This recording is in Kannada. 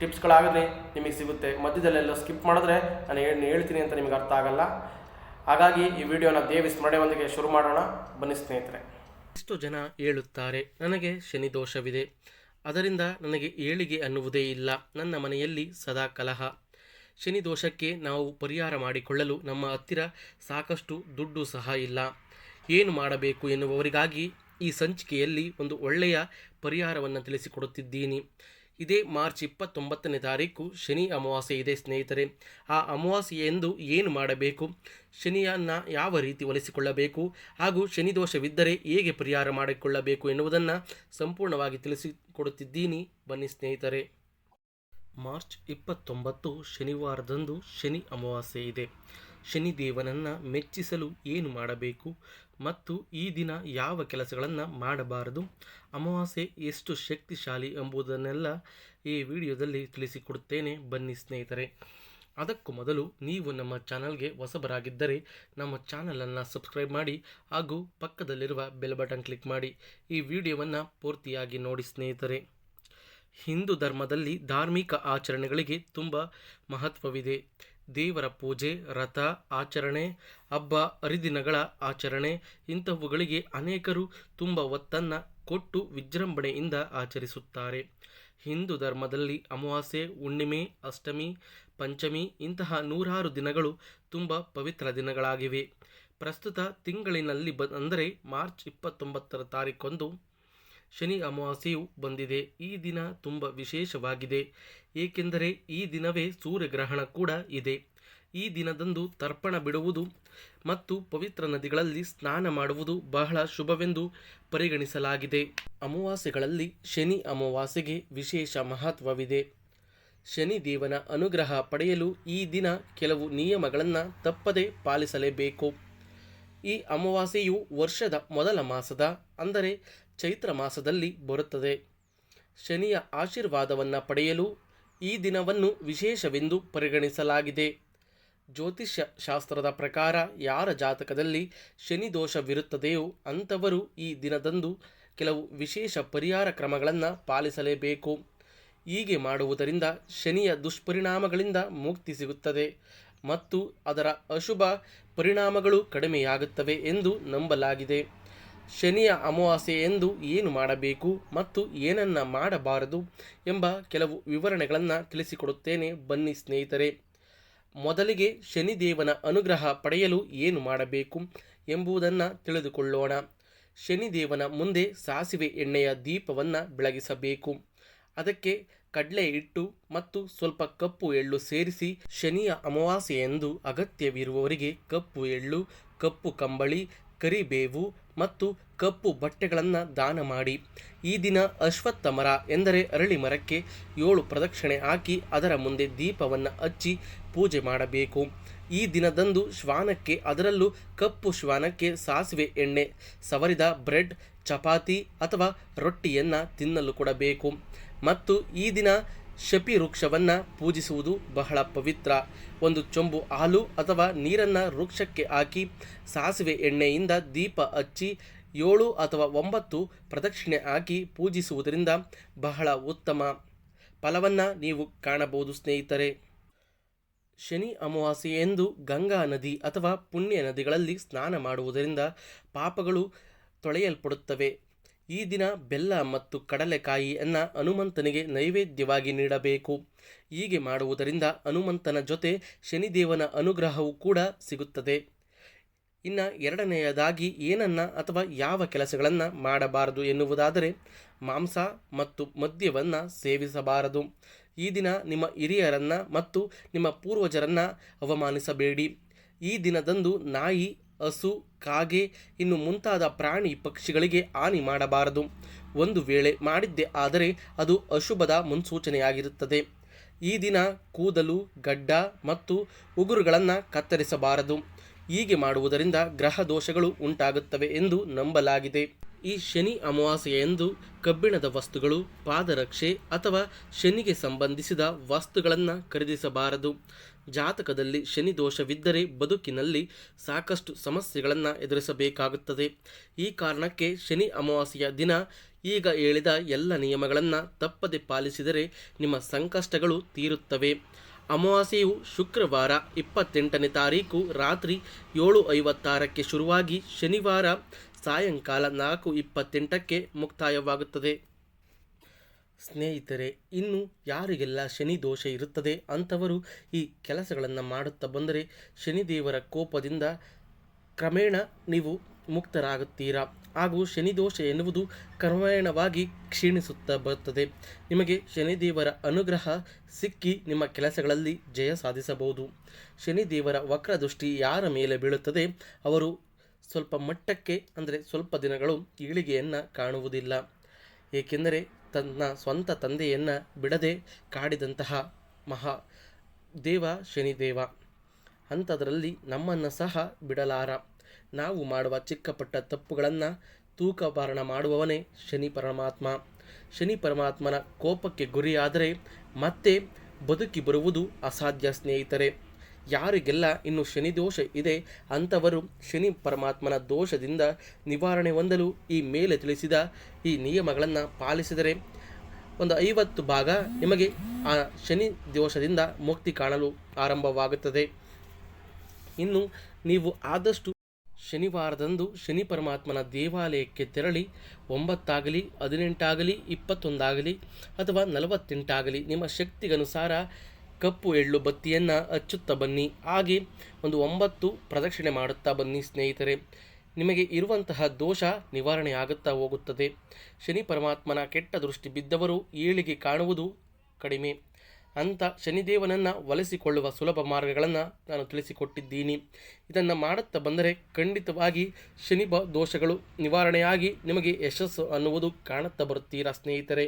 ಟಿಪ್ಸ್ಗಳಾಗಲಿ ನಿಮಗೆ ಸಿಗುತ್ತೆ. ಮಧ್ಯದಲ್ಲೆಲ್ಲ ಸ್ಕಿಪ್ ಮಾಡಿದ್ರೆ ನಾನು ಏನು ಹೇಳ್ತೀನಿ ಅಂತ ನಿಮಗೆ ಅರ್ಥ ಆಗಲ್ಲ. ಹಾಗಾಗಿ ಈ ವಿಡಿಯೋನ ದೇವಿ ಸ್ಮರಣೆಯೊಂದಿಗೆ ಶುರು ಮಾಡೋಣ. ಬನ್ನಿ ಸ್ನೇಹಿತರೆ. ಎಷ್ಟು ಜನ ಹೇಳುತ್ತಾರೆ, ನನಗೆ ಶನಿ ದೋಷವಿದೆ ಅದರಿಂದ ನನಗೆ ಏಳಿಗೆ ಅನ್ನುವುದೇ ಇಲ್ಲ. ನನ್ನ ಮನೆಯಲ್ಲಿ ಸದಾ ಕಲಹ. ಶನಿ ದೋಷಕ್ಕೆ ನಾವು ಪರಿಹಾರ ಮಾಡಿಕೊಳ್ಳಲು ನಮ್ಮ ಹತ್ತಿರ ಸಾಕಷ್ಟು ದುಡ್ಡು ಸಹ ಇಲ್ಲ. ಏನು ಮಾಡಬೇಕು ಎನ್ನುವವರಿಗಾಗಿ ಈ ಸಂಚಿಕೆಯಲ್ಲಿ ಒಂದು ಒಳ್ಳೆಯ ಪರಿಹಾರವನ್ನು ತಿಳಿಸಿಕೊಡುತ್ತಿದ್ದೀನಿ. ಇದೇ ಮಾರ್ಚ್ ಇಪ್ಪತ್ತೊಂಬತ್ತನೇ ತಾರೀಕು ಶನಿ ಅಮಾವಾಸ್ಯೆ ಇದೆ, ಸ್ನೇಹಿತರೆ. ಆ ಅಮಾವಾಸ್ಯೆಯೆಂದು ಏನು ಮಾಡಬೇಕು? ಶನಿಯನ್ನು ಯಾವ ರೀತಿ ಒಲಿಸಿಕೊಳ್ಳಬೇಕು? ಹಾಗೂ ಶನಿ ದೋಷವಿದ್ದರೆ ಹೇಗೆ ಪರಿಹಾರ ಮಾಡಿಕೊಳ್ಳಬೇಕು ಎನ್ನುವುದನ್ನು ಸಂಪೂರ್ಣವಾಗಿ ತಿಳಿಸಿಕೊಡುತ್ತಿದ್ದೀನಿ. ಬನ್ನಿ, ಸ್ನೇಹಿತರೆ. ಮಾರ್ಚ್ ಇಪ್ಪತ್ತೊಂಬತ್ತು ಶನಿವಾರದಂದು ಶನಿ ಅಮಾವಾಸ್ಯೆ ಇದೆ. ಶನಿದೇವನನ್ನು ಮೆಚ್ಚಿಸಲು ಏನು ಮಾಡಬೇಕು? ಮತ್ತು ಈ ದಿನ ಯಾವ ಕೆಲಸಗಳನ್ನು ಮಾಡಬಾರದು? ಅಮಾವಾಸ್ಯೆ ಎಷ್ಟು ಶಕ್ತಿಶಾಲಿ ಎಂಬುದನ್ನೆಲ್ಲ ಈ ವಿಡಿಯೋದಲ್ಲಿ ತಿಳಿಸಿಕೊಡುತ್ತೇನೆ. ಬನ್ನಿ ಸ್ನೇಹಿತರೆ. ಅದಕ್ಕೂ ಮೊದಲು ನೀವು ನಮ್ಮ ಚಾನಲ್ಗೆ ಹೊಸಬರಾಗಿದ್ದರೆ ನಮ್ಮ ಚಾನಲನ್ನು ಸಬ್ಸ್ಕ್ರೈಬ್ ಮಾಡಿ ಹಾಗೂ ಪಕ್ಕದಲ್ಲಿರುವ ಬೆಲ್ ಬಟನ್ ಕ್ಲಿಕ್ ಮಾಡಿ. ಈ ವಿಡಿಯೋವನ್ನು ಪೂರ್ತಿಯಾಗಿ ನೋಡಿ ಸ್ನೇಹಿತರೆ. ಹಿಂದೂ ಧರ್ಮದಲ್ಲಿ ಧಾರ್ಮಿಕ ಆಚರಣೆಗಳಿಗೆ ತುಂಬ ಮಹತ್ವವಿದೆ. ದೇವರ ಪೂಜೆ, ರಥ ಆಚರಣೆ, ಹಬ್ಬ, ಹರಿದಿನಗಳ ಆಚರಣೆ ಇಂತಹವುಗಳಿಗೆ ಅನೇಕರು ತುಂಬ ಒತ್ತನ್ನು ಕೊಟ್ಟು ವಿಜೃಂಭಣೆಯಿಂದ ಆಚರಿಸುತ್ತಾರೆ. ಹಿಂದೂ ಧರ್ಮದಲ್ಲಿ ಅಮಾವಾಸ್ಯೆ, ಹುಣ್ಣಿಮೆ, ಅಷ್ಟಮಿ, ಪಂಚಮಿ ಇಂತಹ ನೂರಾರು ದಿನಗಳು ತುಂಬ ಪವಿತ್ರ ದಿನಗಳಾಗಿವೆ. ಪ್ರಸ್ತುತ ತಿಂಗಳಿನಲ್ಲಿ ಬ, ಅಂದರೆ ಮಾರ್ಚ್ ಇಪ್ಪತ್ತೊಂಬತ್ತರ ತಾರೀಕೊಂದು ಶನಿ ಅಮಾವಾಸ್ಯೆಯು ಬಂದಿದೆ. ಈ ದಿನ ತುಂಬ ವಿಶೇಷವಾಗಿದೆ. ಏಕೆಂದರೆ ಈ ದಿನವೇ ಸೂರ್ಯಗ್ರಹಣ ಕೂಡ ಇದೆ. ಈ ದಿನದಂದು ತರ್ಪಣ ಬಿಡುವುದು ಮತ್ತು ಪವಿತ್ರ ನದಿಗಳಲ್ಲಿ ಸ್ನಾನ ಮಾಡುವುದು ಬಹಳ ಶುಭವೆಂದು ಪರಿಗಣಿಸಲಾಗಿದೆ. ಅಮಾವಾಸ್ಯೆಗಳಲ್ಲಿ ಶನಿ ಅಮಾವಾಸ್ಯೆಗೆ ವಿಶೇಷ ಮಹತ್ವವಿದೆ. ಶನಿ ದೇವನ ಅನುಗ್ರಹ ಪಡೆಯಲು ಈ ದಿನ ಕೆಲವು ನಿಯಮಗಳನ್ನು ತಪ್ಪದೇ ಪಾಲಿಸಲೇಬೇಕು. ಈ ಅಮಾವಾಸ್ಯೆಯು ವರ್ಷದ ಮೊದಲ ಮಾಸದ, ಅಂದರೆ ಚೈತ್ರ ಮಾಸದಲ್ಲಿ ಬರುತ್ತದೆ. ಶನಿಯ ಆಶೀರ್ವಾದವನ್ನು ಪಡೆಯಲು ಈ ದಿನವನ್ನು ವಿಶೇಷವೆಂದು ಪರಿಗಣಿಸಲಾಗಿದೆ. ಜ್ಯೋತಿಷ್ಯ ಶಾಸ್ತ್ರದ ಪ್ರಕಾರ ಯಾರ ಜಾತಕದಲ್ಲಿ ಶನಿ ದೋಷವಿರುತ್ತದೆಯೋ ಅಂಥವರು ಈ ದಿನದಂದು ಕೆಲವು ವಿಶೇಷ ಪರಿಹಾರ ಕ್ರಮಗಳನ್ನು ಪಾಲಿಸಲೇಬೇಕು. ಹೀಗೆ ಮಾಡುವುದರಿಂದ ಶನಿಯ ದುಷ್ಪರಿಣಾಮಗಳಿಂದ ಮುಕ್ತಿ ಸಿಗುತ್ತದೆ ಮತ್ತು ಅದರ ಅಶುಭ ಪರಿಣಾಮಗಳು ಕಡಿಮೆಯಾಗುತ್ತವೆ ಎಂದು ನಂಬಲಾಗಿದೆ. ಶನಿಯ ಅಮಾವಾಸ್ಯೆ ಎಂದು ಏನು ಮಾಡಬೇಕು ಮತ್ತು ಏನನ್ನ ಮಾಡಬಾರದು ಎಂಬ ಕೆಲವು ವಿವರಣೆಗಳನ್ನು ತಿಳಿಸಿಕೊಡುತ್ತೇನೆ. ಬನ್ನಿ ಸ್ನೇಹಿತರೆ, ಮೊದಲಿಗೆ ಶನಿದೇವನ ಅನುಗ್ರಹ ಪಡೆಯಲು ಏನು ಮಾಡಬೇಕು ಎಂಬುದನ್ನು ತಿಳಿದುಕೊಳ್ಳೋಣ. ಶನಿದೇವನ ಮುಂದೆ ಸಾಸಿವೆ ಎಣ್ಣೆಯ ದೀಪವನ್ನು ಬೆಳಗಿಸಬೇಕು. ಅದಕ್ಕೆ ಕಡಲೆ ಹಿಟ್ಟು ಮತ್ತು ಸ್ವಲ್ಪ ಕಪ್ಪು ಎಳ್ಳು ಸೇರಿಸಿ ಶನಿಯ ಅಮಾವಾಸ್ಯೆಯೆಂದು ಅಗತ್ಯವಿರುವವರಿಗೆ ಕಪ್ಪು ಎಳ್ಳು, ಕಪ್ಪು ಕಂಬಳಿ, ಕರಿಬೇವು ಮತ್ತು ಕಪ್ಪು ಬಟ್ಟೆಗಳನ್ನು ದಾನ ಮಾಡಿ. ಈ ದಿನ ಅಶ್ವತ್ಥ ಮರ ಎಂದರೆ ಅರಳಿ ಮರಕ್ಕೆ ಏಳು ಪ್ರದಕ್ಷಿಣೆ ಹಾಕಿ ಅದರ ಮುಂದೆ ದೀಪವನ್ನು ಹಚ್ಚಿ ಪೂಜೆ ಮಾಡಬೇಕು. ಈ ದಿನದಂದು ಶ್ವಾನಕ್ಕೆ ಅದರಲ್ಲೂ ಕಪ್ಪು ಶ್ವಾನಕ್ಕೆ ಸಾಸಿವೆ ಎಣ್ಣೆ, ಸವರಿದ ಬ್ರೆಡ್, ಚಪಾತಿ ಅಥವಾ ರೊಟ್ಟಿಯನ್ನು ತಿನ್ನಲು ಕೊಡಬೇಕು. ಮತ್ತು ಈ ದಿನ ಶಪಿ ವೃಕ್ಷವನ್ನು ಪೂಜಿಸುವುದು ಬಹಳ ಪವಿತ್ರ. ಒಂದು ಚೊಂಬು ಹಾಲು ಅಥವಾ ನೀರನ್ನು ವೃಕ್ಷಕ್ಕೆ ಹಾಕಿ ಸಾಸಿವೆ ಎಣ್ಣೆಯಿಂದ ದೀಪ ಹಚ್ಚಿ ಏಳು ಅಥವಾ ಒಂಬತ್ತು ಪ್ರದಕ್ಷಿಣೆ ಹಾಕಿ ಪೂಜಿಸುವುದರಿಂದ ಬಹಳ ಉತ್ತಮ. ಫಲವನ್ನು ನೀವು ಕಾಣಬಹುದು ಸ್ನೇಹಿತರೆ. ಶನಿ ಅಮಾವಾಸ್ಯೆಯೆಂದು ಗಂಗಾ ನದಿ ಅಥವಾ ಪುಣ್ಯ ನದಿಗಳಲ್ಲಿ ಸ್ನಾನ ಮಾಡುವುದರಿಂದ ಪಾಪಗಳು ತೊಳೆಯಲ್ಪಡುತ್ತವೆ. ಈ ದಿನ ಬೆಲ್ಲ ಮತ್ತು ಕಡಲೆಕಾಯಿಯನ್ನು ಹನುಮಂತನಿಗೆ ನೈವೇದ್ಯವಾಗಿ ನೀಡಬೇಕು. ಹೀಗೆ ಮಾಡುವುದರಿಂದ ಹನುಮಂತನ ಜೊತೆ ಶನಿದೇವನ ಅನುಗ್ರಹವೂ ಕೂಡ ಸಿಗುತ್ತದೆ. ಇನ್ನು ಎರಡನೆಯದಾಗಿ ಏನನ್ನ ಅಥವಾ ಯಾವ ಕೆಲಸಗಳನ್ನು ಮಾಡಬಾರದು ಎನ್ನುವುದಾದರೆ ಮಾಂಸ ಮತ್ತು ಮದ್ಯವನ್ನು ಸೇವಿಸಬಾರದು. ಈ ದಿನ ನಿಮ್ಮ ಹಿರಿಯರನ್ನು ಮತ್ತು ನಿಮ್ಮ ಪೂರ್ವಜರನ್ನು ಅವಮಾನಿಸಬೇಡಿ. ಈ ದಿನದಂದು ನಾಯಿ ಹಸು, ಕಾಗೆ, ಇನ್ನು ಮುಂತಾದ ಪ್ರಾಣಿ ಪಕ್ಷಿಗಳಿಗೆ ಹಾನಿ ಮಾಡಬಾರದು. ಒಂದು ವೇಳೆ ಮಾಡಿದ್ದೆ ಆದರೆ ಅದು ಅಶುಭದ ಮುನ್ಸೂಚನೆಯಾಗಿರುತ್ತದೆ. ಈ ದಿನ ಕೂದಲು, ಗಡ್ಡ ಮತ್ತು ಉಗುರುಗಳನ್ನು ಕತ್ತರಿಸಬಾರದು. ಹೀಗೆ ಮಾಡುವುದರಿಂದ ಗ್ರಹ ದೋಷಗಳು ಉಂಟಾಗುತ್ತವೆ ಎಂದು ನಂಬಲಾಗಿದೆ. ಈ ಶನಿ ಅಮಾವಾಸ್ಯೆಯಂದು ಕಬ್ಬಿಣದ ವಸ್ತುಗಳು, ಪಾದರಕ್ಷೆ ಅಥವಾ ಶನಿಗೆ ಸಂಬಂಧಿಸಿದ ವಸ್ತುಗಳನ್ನು ಖರೀದಿಸಬಾರದು. ಜಾತಕದಲ್ಲಿ ಶನಿ ದೋಷವಿದ್ದರೆ ಬದುಕಿನಲ್ಲಿ ಸಾಕಷ್ಟು ಸಮಸ್ಯೆಗಳನ್ನು ಎದುರಿಸಬೇಕಾಗುತ್ತದೆ. ಈ ಕಾರಣಕ್ಕೆ ಶನಿ ಅಮಾವಾಸ್ಯೆಯ ದಿನ ಈಗ ಹೇಳಿದ ಎಲ್ಲ ನಿಯಮಗಳನ್ನು ತಪ್ಪದೆ ಪಾಲಿಸಿದರೆ ನಿಮ್ಮ ಸಂಕಷ್ಟಗಳು ತೀರುತ್ತವೆ. ಅಮಾವಾಸ್ಯೆಯು ಶುಕ್ರವಾರ ಇಪ್ಪತ್ತೆಂಟನೇ ತಾರೀಕು ರಾತ್ರಿ ಏಳು ಐವತ್ತಾರಕ್ಕೆ ಶುರುವಾಗಿ ಶನಿವಾರ ಸಾಯಂಕಾಲ ನಾಲ್ಕು ಇಪ್ಪತ್ತೆಂಟಕ್ಕೆ ಮುಕ್ತಾಯವಾಗುತ್ತದೆ. ಸ್ನೇಹಿತರೆ, ಇನ್ನು ಯಾರಿಗೆಲ್ಲ ಶನಿ ದೋಷ ಇರುತ್ತದೆ ಅಂಥವರು ಈ ಕೆಲಸಗಳನ್ನು ಮಾಡುತ್ತಾ ಬಂದರೆ ಶನಿದೇವರ ಕೋಪದಿಂದ ಕ್ರಮೇಣ ನೀವು ಮುಕ್ತರಾಗುತ್ತೀರಾ? ಹಾಗೂ ಶನಿದೋಷ ಎನ್ನುವುದು ಕ್ರಮೇಣವಾಗಿ ಕ್ಷೀಣಿಸುತ್ತಾ ಬರುತ್ತದೆ. ನಿಮಗೆ ಶನಿದೇವರ ಅನುಗ್ರಹ ಸಿಕ್ಕಿ ನಿಮ್ಮ ಕೆಲಸಗಳಲ್ಲಿ ಜಯ ಸಾಧಿಸಬಹುದು. ಶನಿದೇವರ ವಕ್ರದೃಷ್ಟಿ ಯಾರ ಮೇಲೆ ಬೀಳುತ್ತದೆ? ಅವರು ಸ್ವಲ್ಪ ಮಟ್ಟಕ್ಕೆ, ಅಂದರೆ ಸ್ವಲ್ಪ ದಿನಗಳು ಏಳಿಗೆಯನ್ನು ಕಾಣುವುದಿಲ್ಲ. ಏಕೆಂದರೆ ತನ್ನ ಸ್ವಂತ ತಂದೆಯನ್ನು ಬಿಡದೆ ಕಾಡಿದಂತಹ ಮಹಾ ದೇವ ಶನಿದೇವ. ಅಂಥದ್ರಲ್ಲಿ ನಮ್ಮನ್ನು ಸಹ ಬಿಡಲಾರ. ನಾವು ಮಾಡುವ ಚಿಕ್ಕಪಟ್ಟ ತಪ್ಪುಗಳನ್ನು ತೂಕಭಾರಣ ಮಾಡುವವನೇ ಶನಿ ಪರಮಾತ್ಮ. ಶನಿ ಪರಮಾತ್ಮನ ಕೋಪಕ್ಕೆ ಗುರಿಯಾದರೆ ಮತ್ತೆ ಬದುಕಿ ಬರುವುದು ಅಸಾಧ್ಯ ಸ್ನೇಹಿತರೆ. ಯಾರಿಗೆಲ್ಲ ಇನ್ನು ಶನಿ ದೋಷ ಇದೆ ಅಂಥವರು ಶನಿ ಪರಮಾತ್ಮನ ದೋಷದಿಂದ ನಿವಾರಣೆ ಹೊಂದಲು ಈ ಮೇಲೆ ತಿಳಿಸಿದ ಈ ನಿಯಮಗಳನ್ನು ಪಾಲಿಸಿದರೆ ಒಂದು ಐವತ್ತು ಭಾಗ ನಿಮಗೆ ಆ ಶನಿ ದೋಷದಿಂದ ಮುಕ್ತಿ ಕಾಣಲು ಆರಂಭವಾಗುತ್ತದೆ. ಇನ್ನು ನೀವು ಆದಷ್ಟು ಶನಿವಾರದಂದು ಶನಿ ಪರಮಾತ್ಮನ ದೇವಾಲಯಕ್ಕೆ ತೆರಳಿ ಒಂಬತ್ತಾಗಲಿ, ಹದಿನೆಂಟಾಗಲಿ, ಇಪ್ಪತ್ತೊಂದಾಗಲಿ ಅಥವಾ ನಲವತ್ತೆಂಟಾಗಲಿ ನಿಮ್ಮ ಶಕ್ತಿಗನುಸಾರ ಕಪ್ಪು ಎಳ್ಳು ಬತ್ತಿಯನ್ನು ಹಚ್ಚುತ್ತಾ ಬನ್ನಿ. ಹಾಗೆ ಒಂದು ಒಂಬತ್ತು ಪ್ರದಕ್ಷಿಣೆ ಮಾಡುತ್ತಾ ಬನ್ನಿ ಸ್ನೇಹಿತರೆ. ನಿಮಗೆ ಇರುವಂತಹ ದೋಷ ನಿವಾರಣೆ ಆಗುತ್ತಾ ಹೋಗುತ್ತದೆ. ಶನಿ ಪರಮಾತ್ಮನ ಕೆಟ್ಟ ದೃಷ್ಟಿ ಬಿದ್ದವರು ಏಳಿಗೆ ಕಾಣುವುದು ಕಡಿಮೆ. ಅಂತ ಶನಿದೇವನನ್ನು ಒಲಿಸಿಕೊಳ್ಳುವ ಸುಲಭ ಮಾರ್ಗಗಳನ್ನು ನಾನು ತಿಳಿಸಿಕೊಟ್ಟಿದ್ದೀನಿ. ಇದನ್ನು ಮಾಡುತ್ತಾ ಬಂದರೆ ಖಂಡಿತವಾಗಿ ಶನಿ ದೋಷಗಳು ನಿವಾರಣೆಯಾಗಿ ನಿಮಗೆ ಯಶಸ್ಸು ಅನ್ನುವುದು ಕಾಣುತ್ತಾ ಬರುತ್ತೀರಾ ಸ್ನೇಹಿತರೆ.